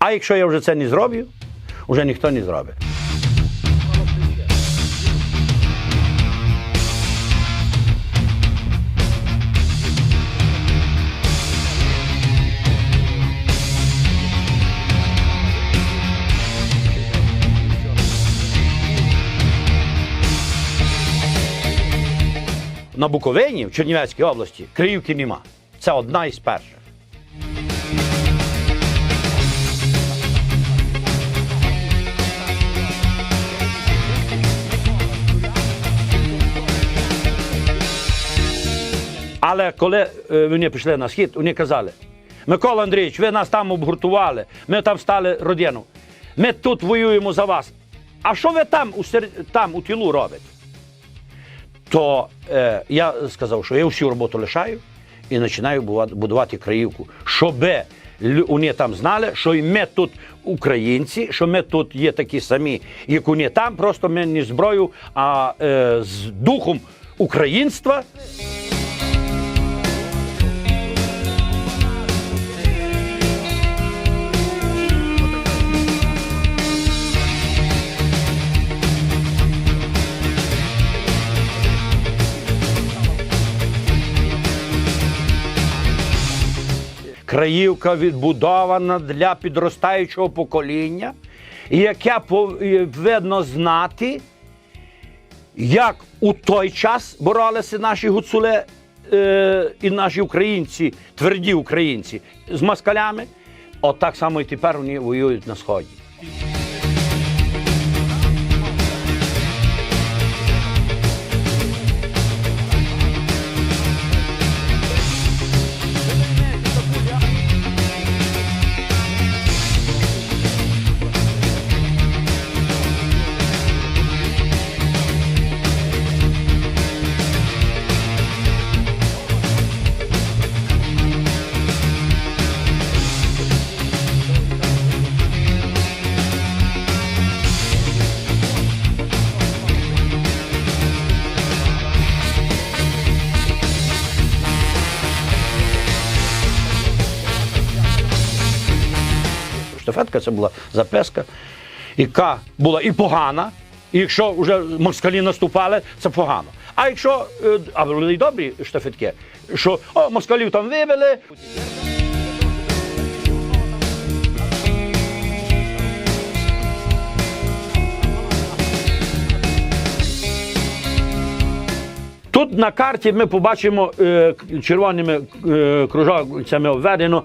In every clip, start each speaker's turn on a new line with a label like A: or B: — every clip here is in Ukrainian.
A: А якщо я вже це не зроблю, вже ніхто не зробить. На Буковині, в Чернівецькій області, Криївки нема. Це одна із перших. Але коли е, вони пішли на схід, вони казали: Микола Андрійович, ви нас там обгуртували, ми там стали родину. Ми тут воюємо за вас. А що ви там у, сер- там, у тилу робите? То е, я сказав, що я всю роботу лишаю і починаю будувати краївку, щоб вони там знали, що і ми тут українці, що ми тут є такі самі, як вони там, просто ми не зброю, а е, з духом українства. Краївка відбудована для підростаючого покоління, яке повинно знати, як у той час боролися наші гуцули е, і наші українці, тверді українці з москалями, от так само і тепер вони воюють на сході. Штафетка це була записка, яка була і погана. І якщо вже москалі наступали, це погано. А якщо е, а були й добрі штафетки, що о, москалів там вивели. Тут на карті ми побачимо е, червоними е, кружочками обведено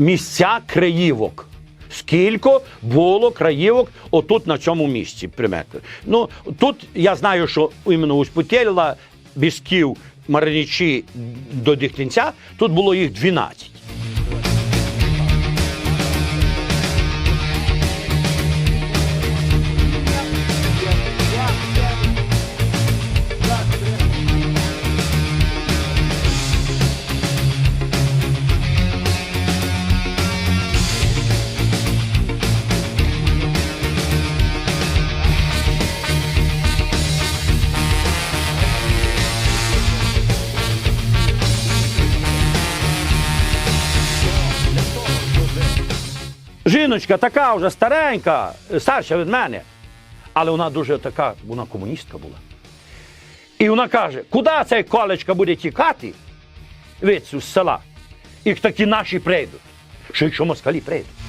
A: місця краївок. Скільки було краївок отут на цьому місці примети. Ну тут я знаю, що іменно у Спутєла, Бісків, Маринічі до Дихтінця тут було їх 12. Жіночка така вже старенька, старша від мене, але вона дуже така, вона комуністка була. І вона каже, куди цей колечка буде тікати від з села, і такі наші прийдуть. Що якщо москалі прийдуть?